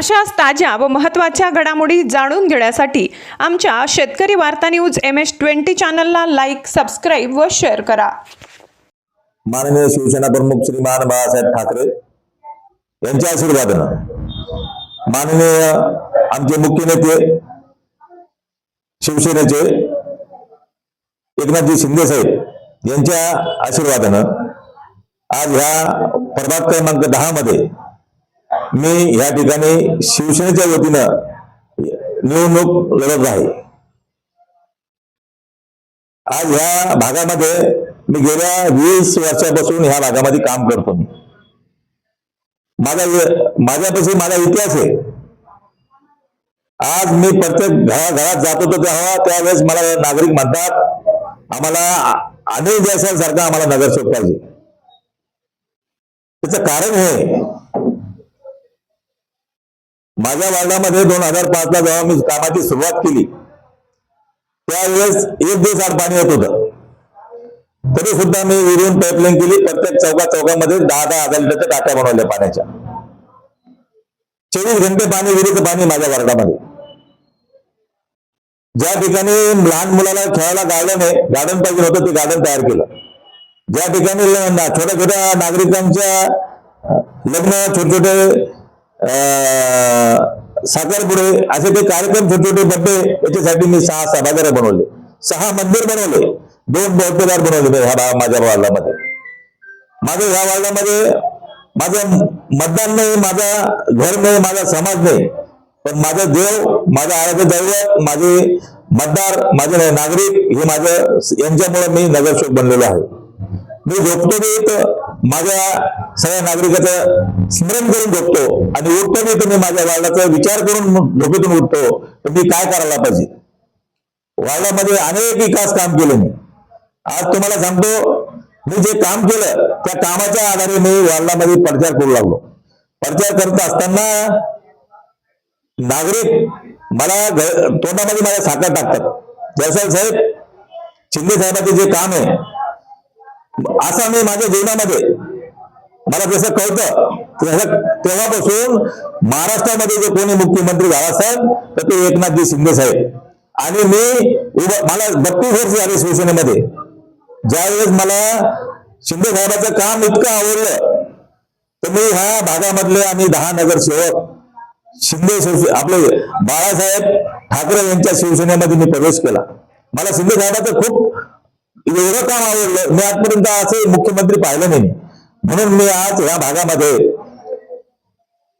अशाच ताज्या व महत्त्वाच्या घडामोडी जाणून घेण्यासाठी आमच्या शेतकरी वार्ता न्यूज एम एस ट्वेंटी चॅनलला लाईक सबस्क्राईब व शेअर करा. माननीय शिवसेना प्रमुख श्रीमान बाळासाहेब ठाकरे यांच्या आशीर्वादानं माननीय आमचे मुख्य नेते शिवसेनेचे एकनाथजी शिंदे साहेब यांच्या आशीर्वादानं आज ह्या प्रभाग क्रमांक दहा मध्ये मी ह्या ठिकाणी शिवसेनेच्या वतीनं निवडणूक लढत आहे. आज ह्या भागामध्ये मी गेल्या वीस वर्षापासून ह्या भागामध्ये काम करतो मी. माझा माझ्यापाशी माझा इतिहास आहे. आज मी प्रत्येक घरा घरात जात होतो तेव्हा त्यावेळेस मला नागरिक म्हणतात आम्हाला अनिल जयस्वाल सारखा आम्हाला नगरसेवक पाहिजे. त्याचं कारण हे माझ्या वार्डामध्ये दोन हजार पाच ला जेव्हा मी कामाची सुरुवात केली त्यावेळेस एक दिवस आठ पाणी येत होतं. तरी सुद्धा मी विरून पाईपलाईन केली प्रत्येक चौका चौकामध्ये दहा दहा हजार लिटरच्या टाक्या बनवल्या पाण्याच्या. चोवीस घंटे पाणी विहिरीचं पाणी माझ्या वार्डामध्ये ज्या ठिकाणी लहान मुलाला खेळायला गार्डन आहे गार्डन पाहिजे होतं ते गार्डन तयार केलं. ज्या ठिकाणी छोट्या छोट्या नागरिकांच्या लग्न छोटे छोटे साखरपुडे असे ते कार्यक्रम छोटे छोटे बड्डे याच्यासाठी मी सहा सभागार बनवले. सहा मंदिर बनवले. दोन बौद्धगार बनवले ह्या माझ्या वार्डामध्ये. माझ्या ह्या वार्डामध्ये माझं मतदान नाही माझा घर नाही माझा समाज नाही. पण माझा देव माझा आराध्य दैवत माझे मतदार माझे नागरिक हे माझं यांच्यामुळे मी नगरसेवक बनलेलो आहे. मी झोपतो माझ्या सगळ्या नागरिकाचं स्मरण करून झोपतो. आणि उठतो बी तुम्ही माझ्या वार्डाचा विचार करून झोपेतून उठतो. तर मी काय करायला पाहिजे? वार्डामध्ये अनेक विकास काम केले मी. आज तुम्हाला सांगतो मी जे काम केलं त्या कामाच्या आधारे मी वार्डामध्ये प्रचार करू लागलो. प्रचार करत असताना नागरिक मला तोंडामध्ये माझ्या साखर टाकतात. जयसाल साहेब शिंदे साहेबांचे जे काम आहे असा मी माझ्या जीवनामध्ये मला जसं कळतं तसं तेव्हापासून महाराष्ट्रामध्ये जे कोणी मुख्यमंत्री झाला असेल तर ते एकनाथजी शिंदे साहेब. आणि मी उभं मला बत्तीस वर्ष झाले शिवसेनेमध्ये. ज्यावेळेस मला शिंदे साहेबाचं काम इतकं आवडलं तर मी ह्या भागामधले आम्ही दहा नगरसेवक शिंदे आपले बाळासाहेब ठाकरे यांच्या शिवसेनेमध्ये मी प्रवेश केला. मला शिंदे साहेबाचं खूप म्हणजे एवढं काम आवडलं मी आजपर्यंत असे मुख्यमंत्री पाहिलं नाही. म्हणून मी आज या भागामध्ये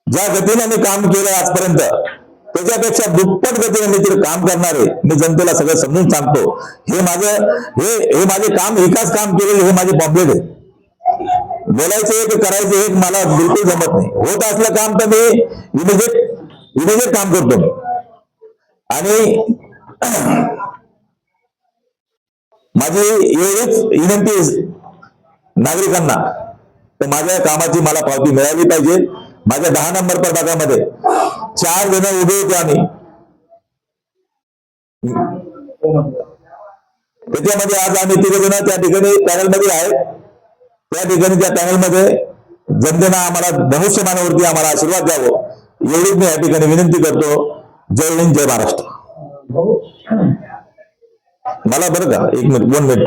ज्या गतीने मी काम केलं आजपर्यंत त्याच्यापेक्षा दुप्पट गतीने मी तिथे काम करणार आहे मी जनतेला सगळं समजून सांगतो. हे माझं हे हे माझे काम एकाच काम केलेले हे माझे पॉम्पलेट आहे. बोलायचं एक करायचं एक मला बिलकुल जमत नाही. होत असलं काम तर मी इमिजिएट इमिजिएट काम करतो मी. आणि माझी एवढीच विनंती नागरिकांना तर माझ्या कामाची मला पावती मिळाली पाहिजे. माझ्या दहा नंबर प्रभागामध्ये चार जण उभे होते आम्ही. त्याच्यामध्ये आज आम्ही तिघे जण त्या ठिकाणी पॅनलमध्ये आहेत. त्या ठिकाणी त्या पॅनलमध्ये जनतेनं आम्हाला धनुष्यमानावरती आम्हाला आशीर्वाद द्यावं. एवढीच मी या ठिकाणी विनंती करतो. जय हिंद जय महाराष्ट्र. मला बरं का एक मिनिट दोन मिनिट